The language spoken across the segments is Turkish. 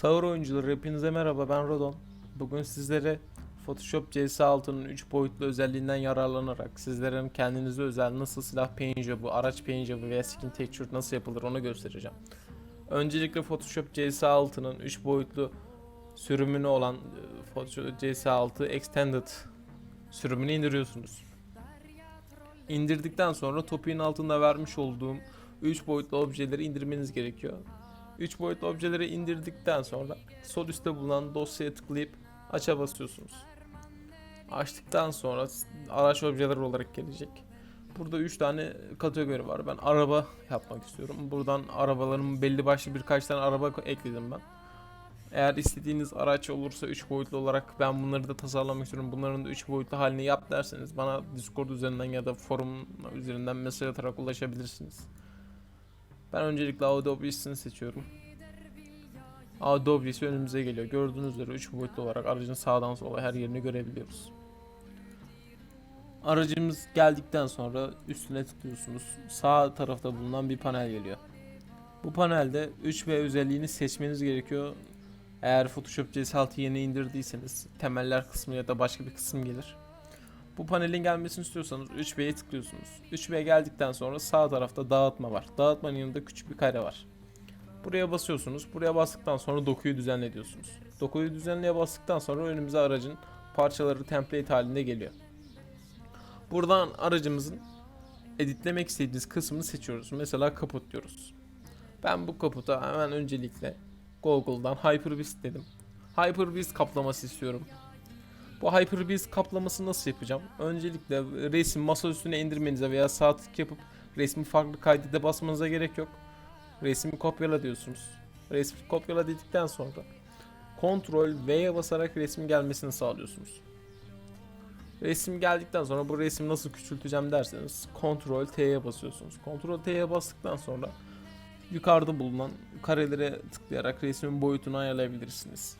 Sağır oyuncuları hepinize merhaba ben Rodon. Bugün sizlere Photoshop CS6'nın 3 boyutlu özelliğinden yararlanarak sizlerin kendinize özel nasıl silah paint job'u, araç paint job'u veya skin texture nasıl yapılır onu göstereceğim. Öncelikle Photoshop CS6'nın 3 boyutlu sürümünü olan e, Photoshop CS6 Extended sürümünü indiriyorsunuz. İndirdikten sonra topiğin altında vermiş olduğum 3 boyutlu objeleri indirmeniz gerekiyor. 3 boyutlu objeleri indirdikten sonra sol üstte bulunan dosyaya tıklayıp aça basıyorsunuz. Açtıktan sonra araç objeleri olarak gelecek. Burada 3 tane kategori var. Ben araba yapmak istiyorum. Buradan arabalarımın belli başlı birkaç tane araba ekledim ben. Eğer istediğiniz araç olursa 3 boyutlu olarak ben bunları da tasarlamak istiyorum. Bunların da 3 boyutlu halini yap derseniz bana Discord üzerinden ya da forum üzerinden mesaj atarak ulaşabilirsiniz. Ben öncelikle Adobe'sini seçiyorum. Adobe'si önümüze geliyor. Gördüğünüz üzere 3 boyutlu olarak aracın sağdan sola her yerini görebiliyoruz. Aracımız geldikten sonra üstüne tıklıyorsunuz. Sağ tarafta bulunan bir panel geliyor. Bu panelde 3V özelliğini seçmeniz gerekiyor. Eğer Photoshop CS6 yeni indirdiyseniz temeller kısmı ya da başka bir kısım gelir. Bu panelin gelmesini istiyorsanız 3B'ye tıklıyorsunuz. 3B geldikten sonra sağ tarafta dağıtma var. Dağıtmanın yanında küçük bir kare var. Buraya basıyorsunuz. Buraya bastıktan sonra dokuyu düzenle diyorsunuz. Dokuyu düzenleye bastıktan sonra önümüze aracın parçaları template halinde geliyor. Buradan aracımızın editlemek istediğiniz kısmını seçiyoruz. Mesela kaput diyoruz. Ben bu kaputa hemen öncelikle Google'dan Hyperbeast dedim. Hyperbeast kaplaması istiyorum. Bu Hyperbeast kaplaması nasıl yapacağım? Öncelikle resim masa üstüne indirmenize veya sağ tık yapıp resmi farklı kaydede basmanıza gerek yok. Resmi kopyala diyorsunuz. Resmi kopyala dedikten sonra Ctrl V'ye basarak resmin gelmesini sağlıyorsunuz. Resim geldikten sonra bu resmi nasıl küçülteceğim derseniz Ctrl T'ye basıyorsunuz. Ctrl T'ye bastıktan sonra yukarıda bulunan karelere tıklayarak resmin boyutunu ayarlayabilirsiniz.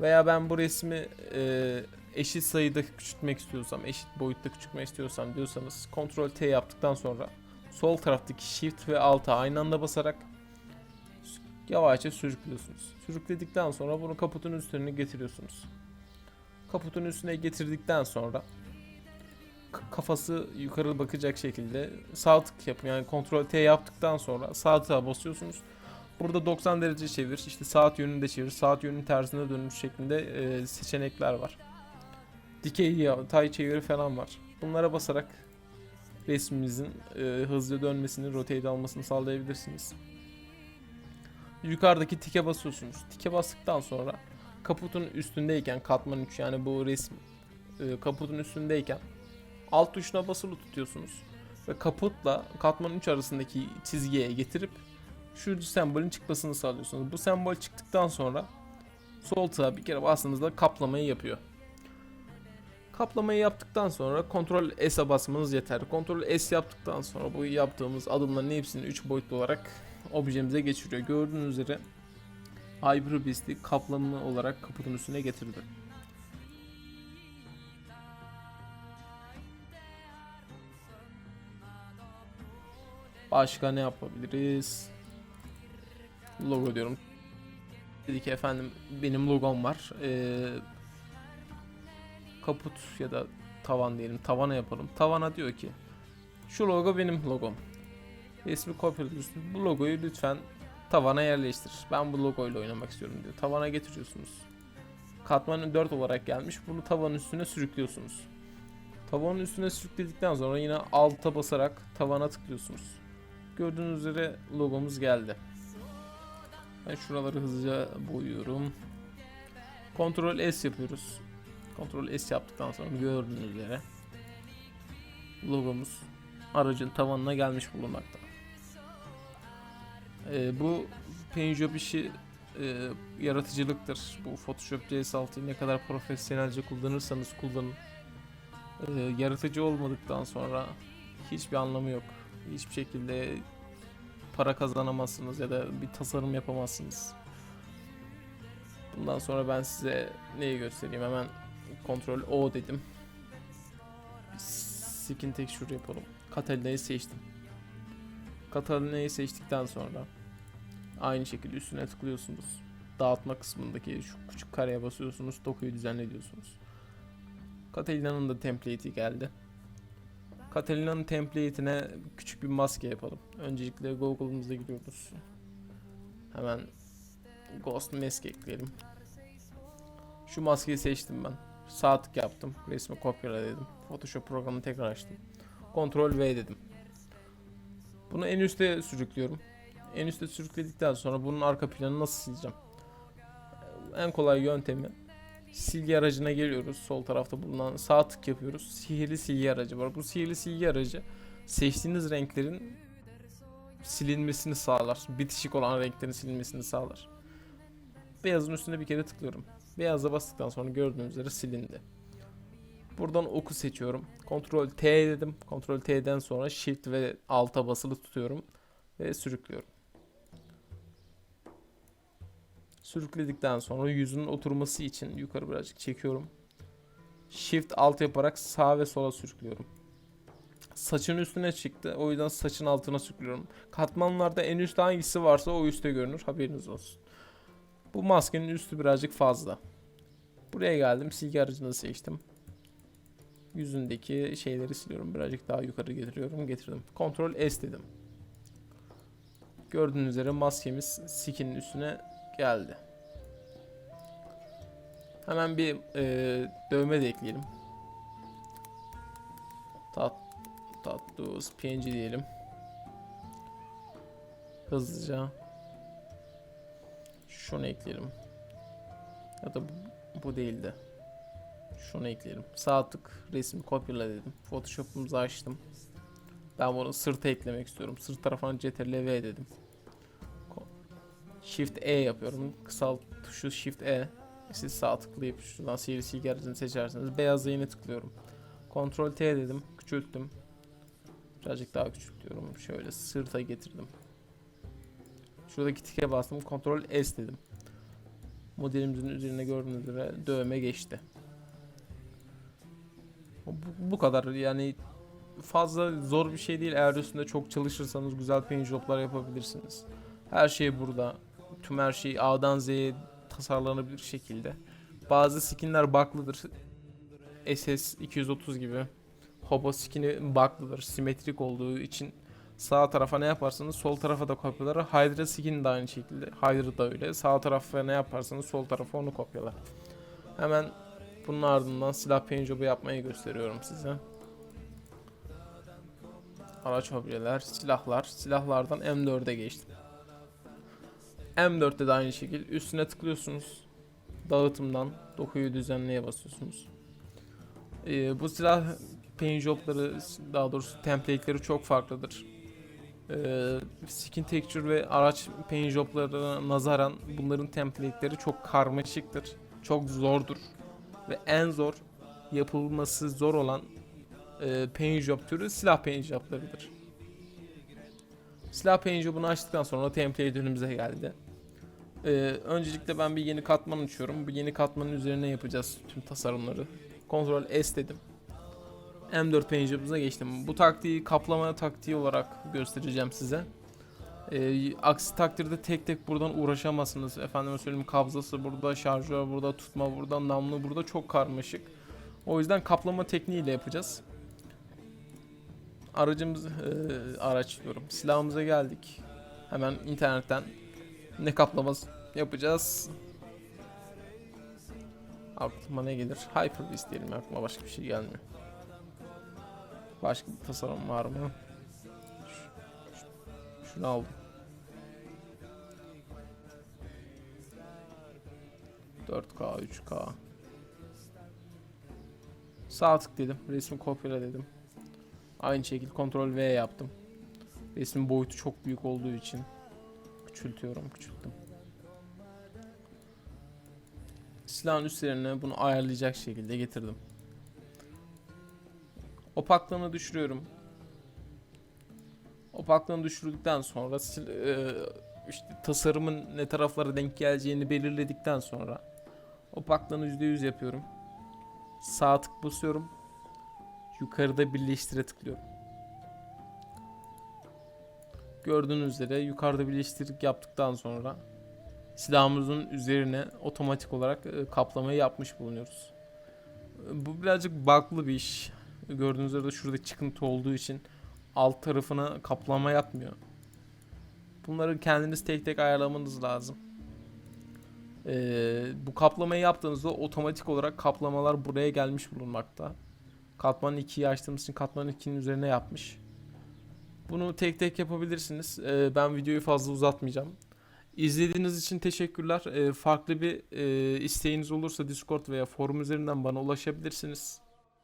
Veya ben bu resmi e, eşit sayıda küçültmek istiyorsam, eşit boyutta küçültmek istiyorsam diyorsanız Ctrl T yaptıktan sonra sol taraftaki Shift ve Alt'a aynı anda basarak yavaşça sürüklüyorsunuz. Sürükledikten sonra bunu kaputun üstüne getiriyorsunuz. Kaputun üstüne getirdikten sonra kafası yukarı bakacak şekilde sağ tık yapın. Yani Ctrl T yaptıktan sonra sağ tığa basıyorsunuz. Burada 90 derece çevir, işte saat yönünde çevir, saat yönünün tersine dönüş şeklinde seçenekler var. Dikey yatay çeviri falan var. Bunlara basarak resmimizin e, hızlı dönmesini, rotate almasını sağlayabilirsiniz. Yukarıdaki tike basıyorsunuz. Tike bastıktan sonra kaputun üstündeyken katman 3 yani bu resim e, kaputun üstündeyken alt tuşuna basılı tutuyorsunuz ve kaputla katman 3 arasındaki çizgiye getirip şu sembolün çıkmasını sağlıyorsunuz. Bu sembol çıktıktan sonra sol tığa bir kere bastığınızda kaplamayı yapıyor. Kaplamayı yaptıktan sonra Ctrl S'e basmanız yeter. Ctrl S yaptıktan sonra bu yaptığımız adımların hepsini 3 boyutlu olarak objemize geçiriyor. Gördüğünüz üzere Hyperbeast'i kaplama olarak kaputun üstüne getirdi. Başka ne yapabiliriz? Logo diyorum. Dedi ki efendim benim logom var. Ee, kaput ya da tavan diyelim. Tavana yapalım. Tavana diyor ki şu logo benim logom. Resmi kopyalıyorsunuz. Bu logoyu lütfen tavana yerleştir. Ben bu logoyla oynamak istiyorum diyor. Tavana getiriyorsunuz. Katmanı 4 olarak gelmiş. Bunu tavanın üstüne sürüklüyorsunuz. Tavanın üstüne sürükledikten sonra yine alta basarak tavana tıklıyorsunuz. Gördüğünüz üzere logomuz geldi. Ben şuraları hızlıca boyuyorum. Ctrl S yapıyoruz. Ctrl S yaptıktan sonra gördüğünüz üzere logomuz aracın tavanına gelmiş bulunmakta. Ee, bu paint job işi e, yaratıcılıktır. Bu Photoshop CS6'yı ne kadar profesyonelce kullanırsanız kullanın. Ee, yaratıcı olmadıktan sonra hiçbir anlamı yok. Hiçbir şekilde para kazanamazsınız ya da bir tasarım yapamazsınız. Bundan sonra ben size neyi göstereyim hemen Ctrl O dedim. Skin texture yapalım. Catalina'yı seçtim. Catalina'yı seçtikten sonra aynı şekilde üstüne tıklıyorsunuz. dağıtma kısmındaki şu küçük kareye basıyorsunuz. Dokuyu düzenle diyorsunuz. Catalina'nın da template'i geldi. Catalina'nın template'ine küçük bir maske yapalım. Öncelikle Google'ımıza giriyoruz. Hemen Ghost Mask ekleyelim. Şu maskeyi seçtim ben. Sağ yaptım. Resmi kopyala dedim. Photoshop programını tekrar açtım. Ctrl V dedim. Bunu en üste sürüklüyorum. En üste sürükledikten sonra bunun arka planını nasıl sileceğim? En kolay yöntemi silgi aracına geliyoruz. Sol tarafta bulunan sağ tık yapıyoruz. Sihirli silgi aracı var. Bu sihirli silgi aracı seçtiğiniz renklerin silinmesini sağlar. Bitişik olan renklerin silinmesini sağlar. Beyazın üstüne bir kere tıklıyorum. Beyaza bastıktan sonra gördüğünüz üzere silindi. Buradan oku seçiyorum. Ctrl T dedim. Ctrl T'den sonra Shift ve Alt'a basılı tutuyorum ve sürüklüyorum. Sürükledikten sonra yüzünün oturması için yukarı birazcık çekiyorum. Shift Alt yaparak sağ ve sola sürüklüyorum. Saçın üstüne çıktı. O yüzden saçın altına sürüklüyorum. Katmanlarda en üstte hangisi varsa o üstte görünür. Haberiniz olsun. Bu maskenin üstü birazcık fazla. Buraya geldim. Silgi aracını seçtim. Yüzündeki şeyleri siliyorum. Birazcık daha yukarı getiriyorum. Getirdim. Ctrl S dedim. Gördüğünüz üzere maskemiz skinin üstüne geldi. Hemen bir e, dövme de ekleyelim. Tat, tattoos PNG diyelim. Hızlıca. Şunu ekleyelim. Ya da bu, bu değildi. Şunu ekleyelim. Sağ tık resmi kopyala dedim. Photoshop'umuzu açtım. Ben bunu sırta eklemek istiyorum. Sırt tarafına CTRL V dedim. Shift E yapıyorum. Kısalt tuşu Shift E. Siz sağ tıklayıp şuradan silgi aracını seçerseniz beyaza yine tıklıyorum. Ctrl T dedim. Küçülttüm. Birazcık daha küçültüyorum. Şöyle sırta getirdim. Şuradaki tike bastım. Ctrl S dedim. Modelimizin üzerine gördüğünüz üzere dövme geçti. Bu, bu kadar yani fazla zor bir şey değil. Eğer üstünde çok çalışırsanız güzel paint job'lar yapabilirsiniz. Her şey burada. Tüm her şey A'dan Z'ye tasarlanabilir şekilde. Bazı skinler bug'lıdır. SS 230 gibi. Hobo skin'i bug'lıdır. Simetrik olduğu için sağ tarafa ne yaparsanız sol tarafa da kopyalar. Hydra skin de aynı şekilde. Hydra da öyle. Sağ tarafa ne yaparsanız sol tarafa onu kopyalar. Hemen bunun ardından silah paint job'u yapmayı gösteriyorum size. Araç objeler, silahlar. Silahlardan M4'e geçtim. M4'te de aynı şekilde üstüne tıklıyorsunuz. Dağıtımdan dokuyu düzenleye basıyorsunuz. Ee, bu silah paint job'ları daha doğrusu template'leri çok farklıdır. Ee, skin texture ve araç paint job'larına nazaran bunların template'leri çok karmaşıktır. Çok zordur. Ve en zor yapılması zor olan e, paint job türü silah paint job'larıdır. Silah paint job'unu açtıktan sonra template önümüze geldi. Ee, öncelikle ben bir yeni katman açıyorum. Bu yeni katmanın üzerine yapacağız tüm tasarımları. Ctrl S dedim. M4 paint job'umuza geçtim. Bu taktiği kaplama taktiği olarak göstereceğim size. Ee, aksi takdirde tek tek buradan uğraşamazsınız. Efendime söyleyeyim kabzası burada, şarjör burada, tutma burada, namlu burada çok karmaşık. O yüzden kaplama tekniğiyle yapacağız. Aracımız, e, araç diyorum. Silahımıza geldik. Hemen internetten ne kaplaması yapacağız. Aklıma ne gelir? Hyper-Beast diyelim aklıma başka bir şey gelmiyor. Başka bir tasarım var mı? Şunu aldım. 4K, 3K. Sağ tık dedim. Resmi kopyala dedim. Aynı şekilde Ctrl V yaptım. Resmin boyutu çok büyük olduğu için küçültüyorum, küçülttüm. Silahın üstlerine bunu ayarlayacak şekilde getirdim. Opaklığını düşürüyorum. Opaklığını düşürdükten sonra e, işte tasarımın ne taraflara denk geleceğini belirledikten sonra opaklığını %100 yapıyorum. Sağ tık basıyorum. Yukarıda birleştire tıklıyorum. Gördüğünüz üzere yukarıda birleştirdik yaptıktan sonra silahımızın üzerine otomatik olarak e, kaplamayı yapmış bulunuyoruz. Bu birazcık bug'lı bir iş. Gördüğünüz üzere şurada çıkıntı olduğu için alt tarafına kaplama yapmıyor. Bunları kendiniz tek tek ayarlamanız lazım. Ee, bu kaplamayı yaptığınızda otomatik olarak kaplamalar buraya gelmiş bulunmakta. Katman 2'yi açtığımız için katman 2'nin üzerine yapmış. Bunu tek tek yapabilirsiniz. Ee, ben videoyu fazla uzatmayacağım. İzlediğiniz için teşekkürler. Ee, farklı bir e, isteğiniz olursa Discord veya forum üzerinden bana ulaşabilirsiniz.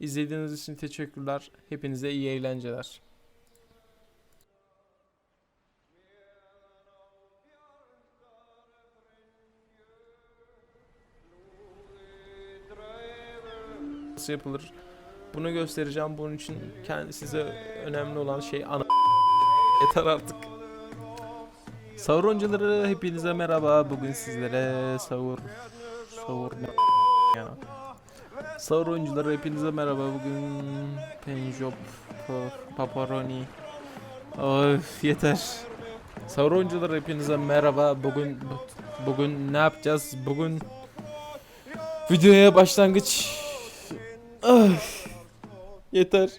İzlediğiniz için teşekkürler. Hepinize iyi eğlenceler. Nasıl yapılır? Bunu göstereceğim. Bunun için kendi size önemli olan şey ana yeter artık. Sauroncuları hepinize merhaba. Bugün sizlere Saur Saur ne ya. Sauroncuları hepinize merhaba. Bugün Penjop Pa- Paparoni. Of yeter. Sauroncular hepinize merhaba. Bugün bugün ne yapacağız? Bugün videoya başlangıç. Ah, yeter.